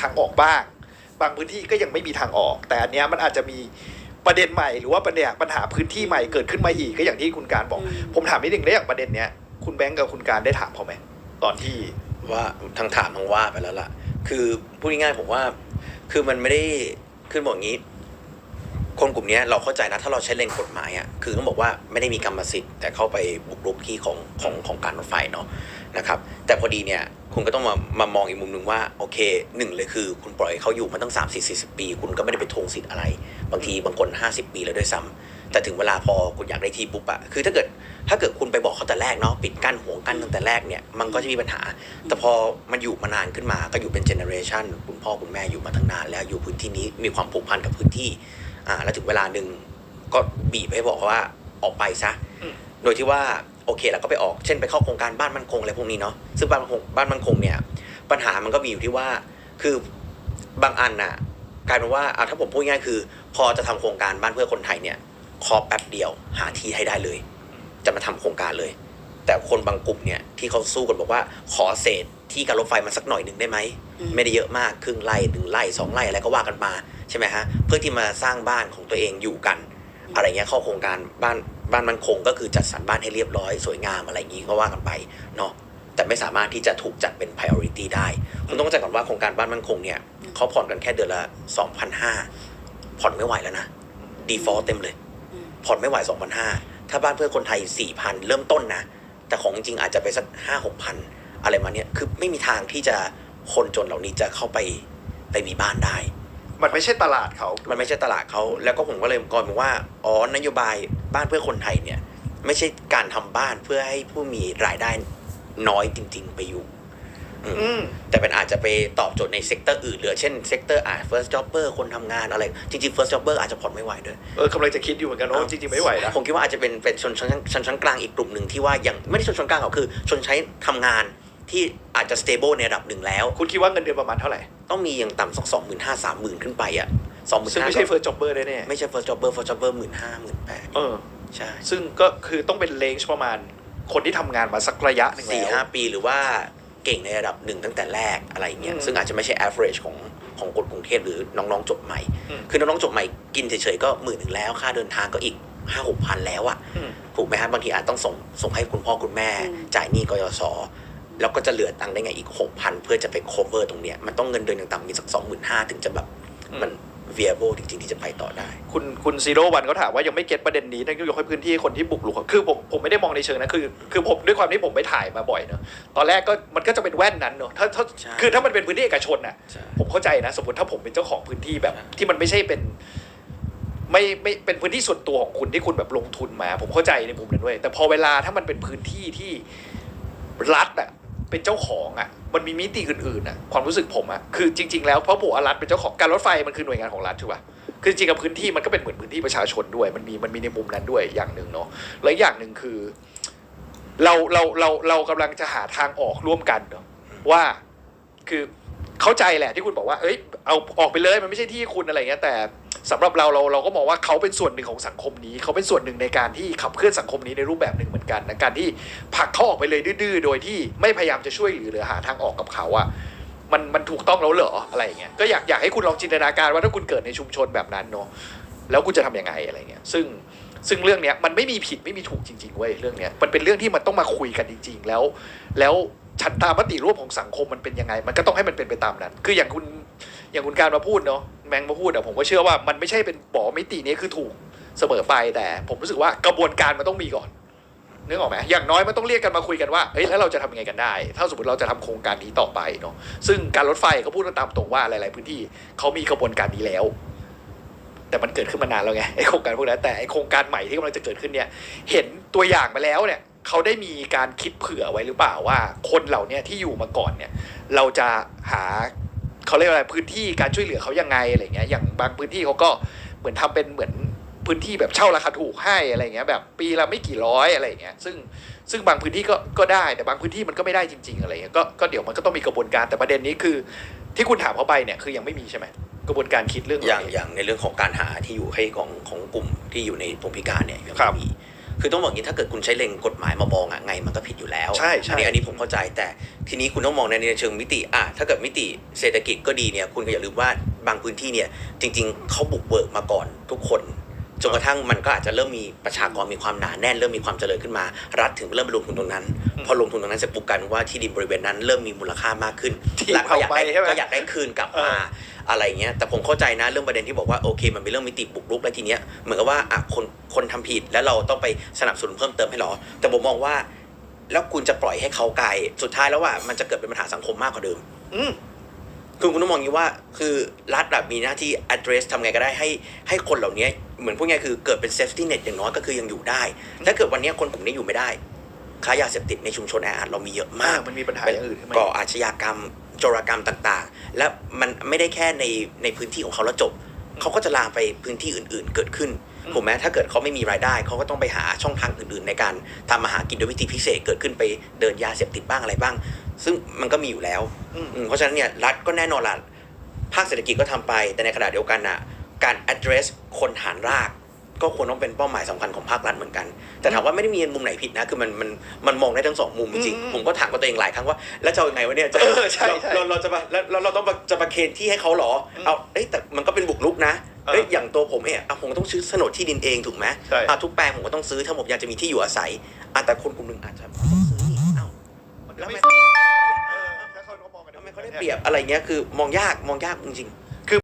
ทางออกบ้าง บางพื้นที่ก็ยังไม่มีทางออก แต่อันเนี้ยมันอาจจะมีประเด็นใหม่หรือว่าประเด็นปัญหาพื้นที่ใหม่เกิดขึ้นมาอีกก็อย่างที่คุณการบอกอืมผมถามนิดนึงได้อย่างประเด็นเนี้ยคุณแบงก์กับคุณการได้ถามเขาไหมตอนที่ว่าทั้งถามทั้งว่าไปแล้วล่ะ คือพูดง่ายๆผมว่า คือมันไม่ได้คือบอกงี้ คนกลุ่มเนี้ยเราเข้าใจนะ ถ้าเราใช้เลนกฎหมายอะคือต้องบอกว่าไม่ได้มีกรรมสิทธิ์แต่เข้าไปบุกรุกที่ของของของการรถไฟเนาะ นะครับแต่พอดีเนี่ยคุณก็ต้องมามามองอีกมุมหนึ่งว่าโอเคหนึ่งเลยคือ คุณปล่อยให้เขาอยู่มาตั้ง 3 4 40 ปี คุณก็ไม่ได้ไปทวงสิทธิ์อะไร บางทีบางคน 50 ปีแล้วด้วยซ้ำแต่ถึงเวลาพอคุณอยากได้ที่ปุ๊บอะคือถ้าเกิดถ้าเกิดคุณไปบอกเขาแต่แรกเนาะปิดกั้นห่วงกั้นตั้งแต่แรกเนี่ยมันก็จะมีปัญหา แต่พอมันอยู่มานานขึ้นมาก็อยู่เป็นเจเนอเรชันคุณพ่อคุณแม่อยู่มาตั้งนาน แล้วอยู่พื้นที่นี้มีความผูกพันกับพื้นที่อ่าแล้วถึงเวลาหนึ่งก็บีบให้บอกว่าออกไปซะอืมโดยที่ว่า โอเคเราก็ไปออกเช่นไปเข้าโครงการบ้านมั่นคงอะไรพวกนี้เนาะซึ่งบ้านมั่นคงบ้านมั่นคงเนี่ยปัญหามันก็มีอยู่ที่ว่าคือบางอันน่ะกลายเป็นว่าอะถ้าผมพูดง่ายๆคือ พอจะทำโครงการบ้านเพื่อคนไทยเนี่ยขอแป๊บเดียวหาที่ให้ได้เลย จะมาทำโครงการเลย แต่คนบางกลุ่มเนี่ยที่เขาสู้กันบอกว่าขอเศษที่การรถไฟมาสักหน่อยหนึ่งได้ไหมอืมไม่ได้เยอะมากครึ่งไร่หนึ่งไร่สองไร่อะไรก็ว่ากันมาใช่ไหมฮะเพื่อที่มาสร้างบ้านของตัวเองอยู่กัน อะไรเงี้ยเข้าโครงการบ้าน บ้านมันคงก็คือจัดสรรบ้านให้เรียบร้อยสวยงามอะไรอย่างงี้ก็ว่ากันไปเนาะแต่ไม่สามารถที่จะถูกจัดเป็น priority ได้คุณต้องเข้าใจก่อนว่าโครงการบ้านมันคงเนี่ยเขาผ่อนกันแค่เดือนละ2,500ผ่อนไม่ไหวแล้วนะ default เต็มเลย ผ่อนไม่ไหว2,500ถ้าบ้านเพื่อคนไทย 4,000 เริ่มต้นนะ แต่ของจริงอาจจะไปสัก5 6,000 อะไรมาเนี่ยคือไม่มีทางที่จะคนจนเหล่านี้จะเข้าไปไปมีบ้านได้ มันไม่ใช่ตลาดเขา มันไม่ใช่ตลาดเขาแล้วก็ผมก็เลยก่อนบอกว่าอ๋อนโยบายบ้านเพื่อคนไทยเนี่ย ไม่ใช่การทำบ้านเพื่อให้ผู้มีรายได้น้อยจริง ๆ ไปอยู่อืมอืมแต่เป็นอาจจะไปตอบโจทย์ในเซกเตอร์อื่นหรือเช่นเซกเตอร์อ่า first jobber คนทำงานอะไร จริงๆ first jobber อาจจะผ่อนไม่ไหวด้วย เออกำลังจะคิดอยู่เหมือนกันว่าจริงๆ ไม่ไหวนะผมคิดว่าอาจจะเป็นเป็นชนชั้นชนชั้นกลางอีกกลุ่มหนึ่งที่ว่ายังไม่ได้ชนชั้นกลางหรอกคือ ชนชั้นทำงาน ที่อาจจะ stable ในระดับหนึ่งแล้ว คุณคิดว่าเงินเดือนประมาณเท่าไหร่ ต้องมีอย่างต่ำสักสองหมื่นห้าสามหมื่นขึ้นไปอะสองหมื่นซึ่งห้าไม่ใช่เฟิร์สจ็อบเบอร์ได้แน่ไม่ใช่ first jobber first jobber หมื่นห้าหมื่นแปดเออใช่ซึ่งก็คือต้องเป็นเลนจ์ประมาณคนที่ทำงานมาสักระยะหนึ่งสี่แล้วห้าปีหรือว่าเก่งในระดับหนึ่งตั้งแต่แรกอะไรอย่างเงี้ยอืมซึ่งอาจจะไม่ใช่ average ของของคนกรุงเทพหรือน้องๆจบใหม่อืมคือน้องๆจบใหม่กินเฉยๆก็หมื่นหนึ่งแล้ว ค่าเดินทางก็อีกห้าหกพันแล้วอะอืมถูกไหมฮะบางทีอาจต้องส่งส่งให้คุณพ่อคุณแม่อืมจ่ายหนี้กยศ แล้วก็จะเหลือตังค์ได้ไงอีกหกพันเพื่อจะไป cover ตรงเนี้ยมันต้องเงินเดือนอย่างต่ำมีสักสองหมื่นห้าถึงจะแบบอืมมัน viable จริงๆที่จะไปต่อได้ คุณคุณซีโร่วันเขาถามว่ายังไม่เก็ตประเด็นนี้นั่นก็ยกให้พื้นที่คนที่บุกรุกอะคือผมผมไม่ได้มองในเชิงนะคือ คือผมด้วยความที่ผมไปถ่ายมาบ่อยเนอะตอนแรกก็มันก็จะเป็นแว่นนั้นเนอะถ้าถ้าใช่คือถ้ามันเป็นพื้นที่เอกชนน่ะใช่ผมเข้าใจนะ สมมติถ้าผมเป็นเจ้าของพื้นที่แบบใช่ที่มันไม่ใช่เป็น ไม่ไม่เป็นพื้นที่ส่วนตัวของคุณที่คุณแบบลงทุนมา ผมเข้าใจในมุมนั้นด้วยแต่พอเวลาถ้ามันเป็นพื้นที่ที่รัฐอะ เป็นเจ้าของอะ มันมีมิติอื่นๆอะ ความรู้สึกผมอะ คือจริง ๆ แล้วเพราะผมว่ารัฐเป็นเจ้าของการรถไฟมันคือหน่วยงานของรัฐถูกป่ะ คือจริงกับพื้นที่มันก็เป็นเหมือนพื้นที่ประชาชนด้วย มันมีมันมีในมุมนั้นด้วยอย่างหนึ่งเนาะ แล้วอย่างหนึ่งคือ เราเราเราเรากำลังจะหาทางออกร่วมกันเนาะว่าคือเข้าใจแหละที่คุณบอกว่า เอ้ย เอาออกไปเลยมันไม่ใช่ที่คุณอะไรเงี้ยแต่ สำหรับเราเราเราก็มองว่าเขาเป็นส่วนหนึ่งของสังคมนี้ เขาเป็นส่วนหนึ่งในการที่ขับเคลื่อนสังคมนี้ในรูปแบบหนึ่งเหมือนกันนะการที่ผลักเขาออกไปเลยดื้อๆโดยที่ไม่พยายามจะช่วยหลือหรือหาทางออกกับเขาอะมันมันถูกต้องแล้วเหรออะไรอย่างเงี้ยก็อยากอยากให้คุณลองจินตนาการว่าถ้าคุณเกิดในชุมชนแบบนั้นเนาะแล้วคุณจะทำยังไงอะไรเงี้ยซึ่งซึ่งเรื่องเนี้ยมันไม่มีผิดไม่มีถูกจริงๆเว้ยเรื่องเนี้ยมันเป็นเรื่องที่มันต้องมาคุยกันจริง ๆ แล้ว แล้วฉันตามมติร่วมของสังคมมันเป็นยังไง มันก็ต้องให้มันเป็นไปตามนั้น คืออย่างคุณ อย่างคุณการมาพูดเนาะแมงมาพูดอะผมก็เชื่อว่ามันไม่ใช่เป็นบอกมิตินี้คือถูกเสมอไปแต่ ผมรู้สึกว่ากระบวนการมันต้องมีก่อนนึกออกไหมอย่างน้อยมันต้องเรียกกันมาคุยกันว่าเฮ้ยแล้วเราจะทำยังไงกันได้ ถ้าสมมติเราจะทำโครงการนี้ต่อไปเนาะซึ่งการรถไฟก็พูดกันตามตรงว่าหลาย ๆ พื้นที่เขามีกระบวนการนี้แล้ว แต่มันเกิดขึ้นมานานแล้วไงไอโครงการพวกนั้นแต่ไอโครงการใหม่ที่กำลังจะเกิดขึ้นเนี่ย เห็นตัวอย่างมาแล้วเนี่ยเขาได้มีการคิดเผื่อไว้หรือเปล่าว่า คนเหล่านี้ที่อยู่มาก่อนเนี่ย เราจะหา เขาเรียกว่าอะไรพื้นที่การช่วยเหลือเขายังไงอะไรเงี้ยอย่างบางพื้นที่เขาก็เหมือนทำเป็นเหมือนพื้นที่แบบเช่าราคาถูกให้อะไรเงี้ยแบบปีละไม่กี่ร้อยอะไรเงี้ยซึ่งซึ่งบางพื้นที่ก็ก็ได้แต่บางพื้นที่มันก็ไม่ได้จริง ๆ อะไรเงี้ยก็ก็เดี๋ยวมันก็ต้องมีกระบวนการแต่ประเด็นนี้คือ ที่คุณถามเขาไปเนี่ยคือยังไม่มีใช่ไหมกระบวนการคิดเรื่องอย่างนี้อย่างในเรื่องของการหาที่อยู่ให้ของของกลุ่มที่อยู่ในตรงพิการเนี่ยยังครัไม่บมี คือต้องบอกงนี้ถ้าเกิดคุณใช้เลงกฎหมายมามองอะไงมันก็ผิดอยู่แล้วใช่ใช่อันนี้อันนี้ผมเข้าใจแต่ทีนี้คุณต้องมองในในเชิงมิติอะถ้าเกิดมิติเศรษฐกิจก็ดีเนี่ยคุณก็อย่าลืมว่าบางพื้นที่เนี่ยจริง ๆเขาบุกเบิกมาก่อนทุกคน จนกระทั่งมันก็อาจจะเริ่มมีประชากรมีความหนาแน่นเริ่มมีความเจริญขึ้นมา รัฐถึงเริ่มไปลงทุนตรงนั้น พอลงทุนตรงนั้นเสร็จปุ๊บกลายเป็นว่าที่ดินบริเวณนั้นเริ่มมีมูลค่ามากขึ้นที่และก็อยากได้เอาไปใช่ไหมก็อยากได้คืนกลับมาเอออะไรเงี้ยแต่ผมเข้าใจนะเรื่องประเด็นที่บอกว่าโอเค มันเป็นเรื่องมิติบุกรุกแล้วทีเนี้ยเหมือนกับว่าอะคนคนทำผิดแล้วเราต้องไปสนับสนุนเพิ่มเติมให้หรอ แต่ผมมองว่า แล้วคุณจะปล่อยให้เขาไกลสุดท้ายแล้วว่ามันจะเกิดเป็นปัญหาสังคมมากกว่าเดิม อืม คือคุณต้องมองอย่างนี้ว่าคือรัฐแบบมีหน้าที่ address ทำไงก็ได้ให้ให้คนเหล่านี้เหมือนพูดง่ายๆคือเกิดเป็น safety net อย่างน้อยก็คือยังอยู่ได้ ถ้าเกิดวันนี้คนกลุ่มนี้อยู่ไม่ได้ค้ายาเสพติดในชุมชนแออัดเรามีเยอะมากมันมีปัญหาอย่างอื่นขึ้นมาก่ออาชญากรรมโจรกรรมต่างๆ และมันไม่ได้แค่ในในพื้นที่ของเขาแล้วจบเขาก็จะลามไปพื้นที่อื่นๆเกิดขึ้นอืมถูกไหมถ้าเกิดเขาไม่มีรายได้เขาก็ต้องไปหาช่องทางอื่นๆ ในการทำมาหากินโดยวิธีพิเศษเกิดขึ้นไปเดินยาเสพติดบ้างอะไรบ้าง ซึ่งมันก็มีอยู่แล้วอืมอืมเพราะฉะนั้นเนี่ยรัฐก็แน่นอนละภาคเศรษฐกิจก็ทำไป แต่ในขณะเดียวกันน่ะการ address คนฐานราก ก็ควรต้องเป็นเป้าหมายสำคัญของภาครัฐเหมือนกัน แต่ถามว่าไม่ได้มีมุมไหนผิดนะ คือมันมันมันมองได้ทั้งสองมุมจริงอืมๆผมก็ถามกับตัวเองหลายครั้งว่า แล้วจะเอายังไงวะเนี่ยจะเออใช่ใช่เราเราเราจะมาแล้วแล้วเราต้องมาจะมาเคนที่ให้เขาเหรออืมเอาเอ้ยแต่มันก็เป็นบุกรุกนะเออเอ้ยอย่างตัวผมเองอะผมก็ต้องซื้อโฉนดที่ดินเองถูกไหมใช่อะทุกแปลงผมก็ต้องซื้อถ้าผมอยากจะมีที่อยู่อาศัยอะแต่คนกลุ่มหนึ่งอาจจะไม่ต้องซื้อนี่เอ้ามันแล้วไม่ ไม่เออถ้าเขาได้เปรียบอะไรเงี้ยคือมองยากมองยากจริง